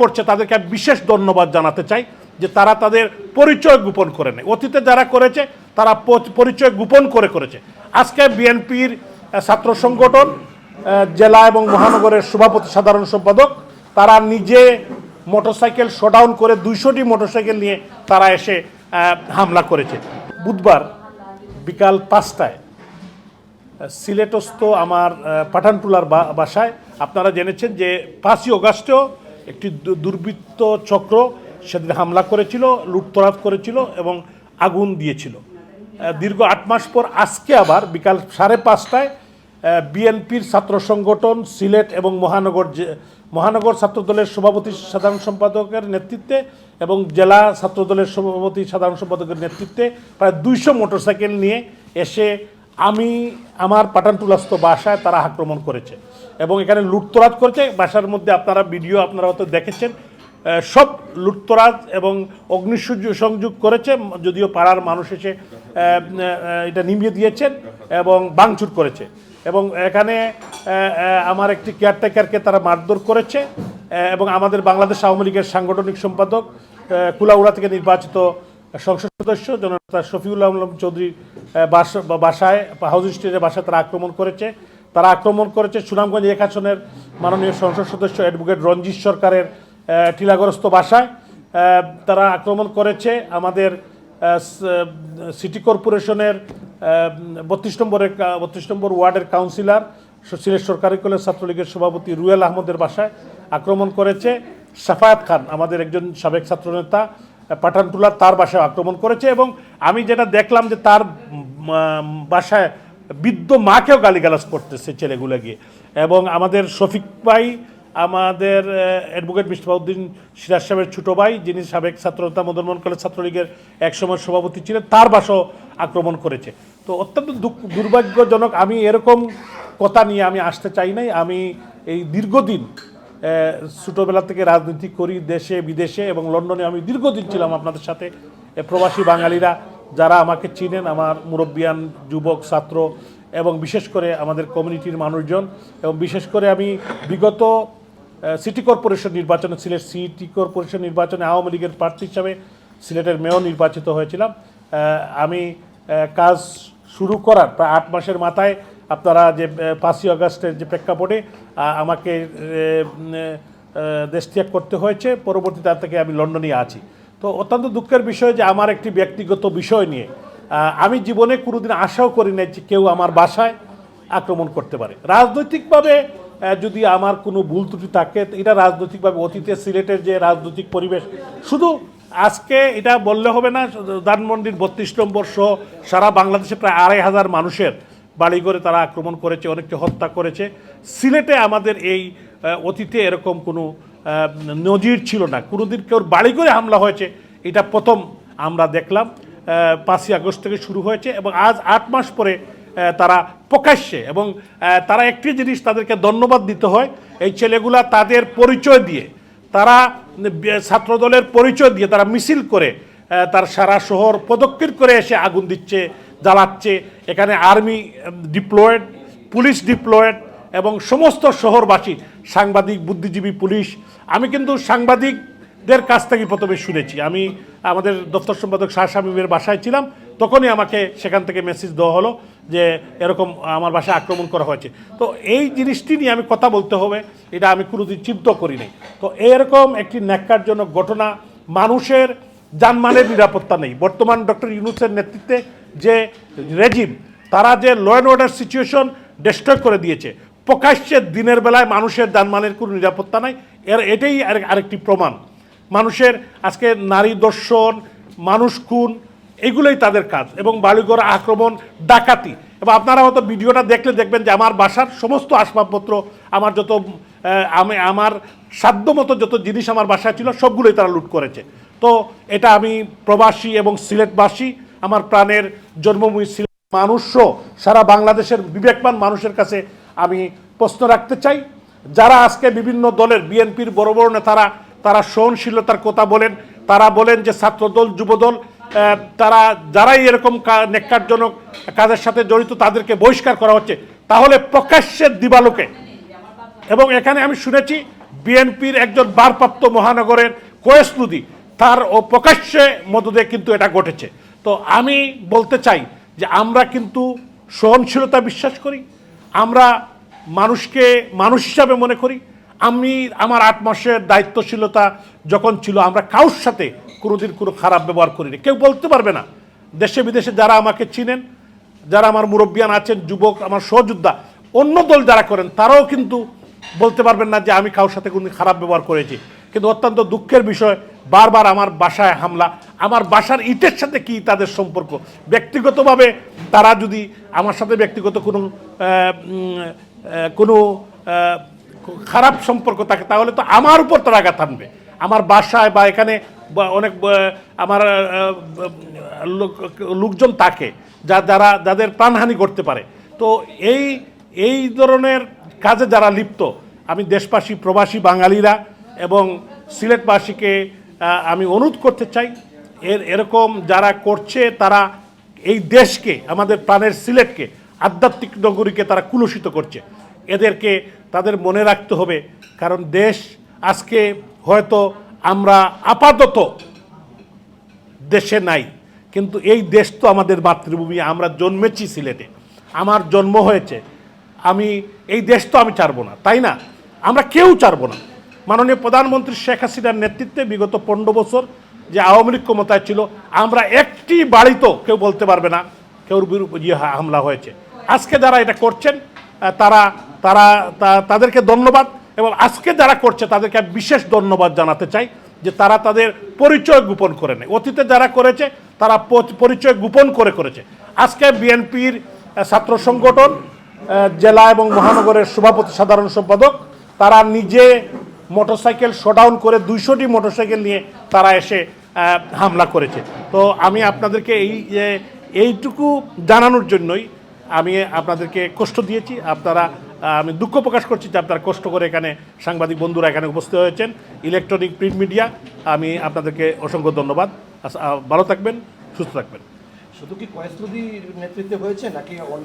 করছে তাদেরকে আমি বিশেষ ধন্যবাদ জানাতে চাই যে তারা তাদের পরিচয় গোপন করে নেয়। অতীতে যারা করেছে, তারা পরিচয় গোপন করে করেছে। আজকে বিএনপির ছাত্র সংগঠন জেলা এবং মহানগরের সভাপতি, সাধারণ সম্পাদক, তারা নিজে মোটরসাইকেল শোডাউন করে দুইশোটি মোটরসাইকেল নিয়ে তারা এসে হামলা করেছে। বুধবার বিকাল পাঁচটায় সিলেটস্থ আমার পাঠানটুলার বাসায়, আপনারা জেনেছেন যে পাঁচই অগাস্টেও একটি দুর্বৃত্ত চক্র সেদিন হামলা করেছিল, লুটতরাজ করেছিল এবং আগুন দিয়েছিল। দীর্ঘ আট মাস পর আজকে আবার বিকাল সাড়ে পাঁচটায় বিএনপির ছাত্র সংগঠন, সিলেট এবং মহানগর মহানগর ছাত্রদলের সভাপতি, সাধারণ সম্পাদকের নেতৃত্বে এবং জেলা ছাত্রদলের সভাপতি, সাধারণ সম্পাদকের নেতৃত্বে প্রায় দুইশো মোটরসাইকেল নিয়ে এসে আমি আমার পাঠানটুলাস্থ বাসায় তারা আক্রমণ করেছে এবং এখানে লুটতরাজ করেছে। বাসার মধ্যে আপনারা ভিডিও আপনারা হয়তো দেখেছেন। সব লুটতরাজ এবং অগ্নিসংযোগ সংযোগ করেছে, যদিও পাড়ার মানুষ এসে এটা নিভিয়ে দিয়েছেন এবং বাংচুর করেছে। এবং এখানে আমার একটি কেয়ারটেকারকে তারা মারধর করেছে এবং আমাদের বাংলাদেশ আওয়ামী লীগের সাংগঠনিক সম্পাদক কুলাউড়া থেকে নির্বাচিত সংসদ সদস্য জননেতা শফিউল আলম চৌধুরী বাসায় হাউজিং স্টেজের বাসায় তারা আক্রমণ করেছে। তারা আক্রমণ করেছে সুনামগঞ্জ এক আসনের মাননীয় সংসদ সদস্য অ্যাডভোকেট রঞ্জিত সরকারের টিলাগ্রস্ত বাসায়। তারা আক্রমণ করেছে আমাদের সিটি কর্পোরেশনের বত্রিশ নম্বরের বত্রিশ নম্বর ওয়ার্ডের কাউন্সিলর সিলেট সরকারি কলেজ ছাত্রলীগের সভাপতি রুয়েল আহমদের বাসায় আক্রমণ করেছে। সাফায়াত খান, আমাদের একজন সাবেক ছাত্রনেতা পাঠানটুলা তার বাসায় আক্রমণ করেছে এবং আমি যেটা দেখলাম যে তার বাসায় বৃদ্ধ মাকেও গালিগালাজ করতেছে ছেলেগুলো গিয়ে। এবং আমাদের শফিক ভাই, আমাদের অ্যাডভোকেট মিস্টাউদ্দিন সিরাজ সাহেবের ছোটো ভাই, যিনি সাবেক ছাত্রনেতা মদনমোহন কলেজ ছাত্রলীগের একসময় সভাপতি ছিলেন, তার বাসাও আক্রমণ করেছে। তো অত্যন্ত দুর্ভাগ্যজনক আমি এরকম কথা নিয়ে আমি আসতে চাই নাই। আমি এই দীর্ঘদিন ছোটোবেলা থেকে রাজনীতি করি দেশে, বিদেশে এবং লন্ডনে আমি দীর্ঘদিন ছিলাম আপনাদের সাথে। প্রবাসী বাঙালিরা যারা আমাকে চিনেন, আমার মুরব্বিয়ান, যুবক, ছাত্র এবং বিশেষ করে আমাদের কমিউনিটির মানুষজন এবং বিশেষ করে আমি বিগত সিটি কর্পোরেশন নির্বাচনে, সিলেট সিটি কর্পোরেশন নির্বাচনে আওয়ামী লীগের প্রার্থী হিসাবে সিলেটের মেয়র নির্বাচিত হয়েছিলাম। আমি কাজ শুরু করার প্রায় আট মাসের মাথায় আপনারা যে পাঁচই আগস্টের যে প্রেক্ষাপটে আমাকে দেশ ত্যাগ করতে হয়েছে পরবর্তী তার থেকে আমি লন্ডনে আছি। তো অত্যন্ত দুঃখের বিষয় যে, আমার একটি ব্যক্তিগত বিষয় নিয়ে আমি জীবনে কোনোদিন আশাও করি নাই যে কেউ আমার বাসায় আক্রমণ করতে পারে। রাজনৈতিকভাবে যদি আমার কোনো ভুল ত্রুটি থাকে, এটা রাজনৈতিকভাবে অতীতে সিলেটের যে রাজনৈতিক পরিবেশ, শুধু আজকে এটা বললে হবে না ধানমন্ডির বত্রিশ নম্বর সহ সারা বাংলাদেশে প্রায় আড়াই হাজার মানুষের বাড়িঘরে তারা আক্রমণ করেছে, অনেককে হত্যা করেছে। সিলেটে আমাদের এই অতীতে এরকম কোনো নজির ছিল না। কোনোদিন কেউ বাড়িঘরে হামলা হয়েছে, এটা প্রথম আমরা দেখলাম। পাঁচই আগস্ট থেকে শুরু হয়েছে এবং আজ আট মাস পরে তারা প্রকাশ্যে এবং তারা একটি জিনিস তাদেরকে ধন্যবাদ দিতে হয়, এই ছেলেগুলা তাদের পরিচয় দিয়ে, তারা ছাত্রদলের পরিচয় দিয়ে তারা মিছিল করে তার সারা শহর পদক্ষেপ করে এসে আগুন দিচ্ছে জ্বালাচ্ছে, এখানে আর্মি ডিপ্লয়েড, পুলিশ ডিপ্লয়েড এবং সমস্ত শহরবাসী, সাংবাদিক, বুদ্ধিজীবী, পুলিশ। আমি কিন্তু সাংবাদিকদের কাছ থেকে প্রথমে শুনেছি। আমি আমাদের দপ্তর সম্পাদক শাহ শামীমের বাসায় ছিলাম, তখনই আমাকে সেখান থেকে মেসেজ দেওয়া হলো যে এরকম আমার বাসায় আক্রমণ করা হয়েছে। তো এই জিনিসটি নিয়ে আমি কথা বলতে হবে, এটা আমি কোনোদিন চিন্তা করি নাই। তো এরকম একটি ন্যাক্কারজনক ঘটনা, মানুষের জানমালের নিরাপত্তা নেই। বর্তমান ডক্টর ইউনুসের নেতৃত্বে যে রেজিম তারা যে law and order situation destroy করে দিয়েছে, প্রকাশ্যে দিনের বেলায় মানুষের জানমালের কোনো নিরাপত্তা নাই, এর এটাই আরেক- আরেকটি প্রমাণ। মানুষের আজকে নারী দর্শন, মানুষ খুন, এগুলোই তাদের কাজ এবং বাড়িঘর আক্রমণ ডাকাতি। এবং আপনারা হয়তো ভিডিওটা দেখলে দেখবেন যে আমার বাসার সমস্ত আসবাবপত্র, আমার যত আমি, আমার সাধ্যমতো যত জিনিস আমার বাসায় ছিল, সবগুলোই তারা লুট করেছে। তো এটা আমি প্রবাসী এবং সিলেটবাসী আমার প্রাণের জন্মভূমি সিলেট মানুষও সারা বাংলাদেশের বিবেকবান মানুষের কাছে আমি প্রশ্ন রাখতে চাই। যারা আজকে বিভিন্ন দলের বিএনপির বড় বড় নেতারা, তারা সহনশীলতার কথা বলেন, তারা বলেন যে ছাত্রদল, যুবদল তারা যারাই এরকম নেককারজনক কাজের সাথে জড়িত, তাদেরকে বহিষ্কার করা হচ্ছে। তাহলে প্রকাশ্যের দিবালোকে। এবং এখানে আমি শুনেছি বিএনপির একজন ভারপ্রাপ্ত মহানগরের কোয়েস তার ও প্রকাশ্যে মদদে কিন্তু এটা ঘটেছে। তো আমি বলতে চাই যে আমরা কিন্তু সহনশীলতা বিশ্বাস করি, আমরা মানুষকে মানুষ হিসাবে মনে করি। আমি আমার আট মাসের দায়িত্বশীলতা যখন ছিল, আমরা কাউর সাথে কোনোদিন কোনো খারাপ ব্যবহার করিনি। কেউ বলতে পারবে না, দেশে বিদেশে যারা আমাকে চিনেন, যারা আমার মুরব্বিয়ান আছেন, যুবক, আমার সহযোদ্ধা, অন্য দল যারা করেন, তারাও কিন্তু বলতে পারবেন না যে আমি কারোর সাথে কোনো খারাপ ব্যবহার করেছি। কিন্তু অত্যন্ত দুঃখের বিষয়, বারবার আমার বাসায় হামলা। আমার বাসার ইটের সাথে কি তাদের সম্পর্ক? ব্যক্তিগতভাবে তারা যদি আমার সাথে ব্যক্তিগত কোনো কোনো খারাপ সম্পর্ক থাকে, তাহলে তো আমার উপর তারা আঘাত আনবে আমার বাসায় বা এখানে অনেক আমার লোকজন থাকে, যা, যারা, যাদের প্রাণহানি করতে পারে। তো এই এই ধরনের কাজে যারা লিপ্ত, আমি দেশবাসী, প্রবাসী বাঙালিরা এবং সিলেটবাসীকে আমি অনুরোধ করতে চাই, এর, এরকম যারা করছে, তারা এই দেশকে, আমাদের প্রাণের সিলেটকে, আধ্যাত্মিক নগরীকে তারা কুলুষিত করছে। এদেরকে তাদের মনে রাখতে হবে, কারণ দেশ আজকে হয়তো আমরা আপাতত দেশে নাই, কিন্তু এই দেশ তো আমাদের মাতৃভূমি, আমরা জন্মেছি সিলেটে। আমার জন্ম হয়েছে, আমি, এই দেশ তো আমি চারবো না, তাই না? আমরা কেউ চারবো না। মাননীয় প্রধানমন্ত্রী শেখ হাসিনার নেতৃত্বে বিগত পনেরো বছর যে আওয়ামী লীগ ক্ষমতায় ছিল, আমরা একটি বাড়িতেও কেউ বলতে পারবে না কেউ ইয়ে হামলা হয়েছে। আজকে যারা এটা করছেন তারা তারা তাদেরকে ধন্যবাদ এবং আজকে যারা করছে, তাদেরকে বিশেষ ধন্যবাদ জানাতে চাই যে তারা তাদের পরিচয় গোপন করে নেয়। অতীতে যারা করেছে, তারা পরিচয় গোপন করে করেছে। আজকে বিএনপির ছাত্র সংগঠন জেলা এবং মহানগরের সভাপতি, সাধারণ সম্পাদক, তারা নিজে মোটরসাইকেল শোডাউন করে দুইশোটি মোটরসাইকেল নিয়ে তারা এসে হামলা করেছে। তো আমি আপনাদেরকে এই এইটুকু জানানোর জন্যই আমি আপনাদেরকে কষ্ট দিয়েছি। আপনারা আমি দুঃখ প্রকাশ করছি যে আপনারা কষ্ট করে এখানে সাংবাদিক বন্ধুরা এখানে উপস্থিত হয়েছেন। ইলেকট্রনিক প্রিন্ট মিডিয়া, আমি আপনাদেরকে অসংখ্য ধন্যবাদ। ভালো থাকবেন, সুস্থ থাকবেন। শুধু কি কয়েস নেতৃত্বে হয়েছে নাকি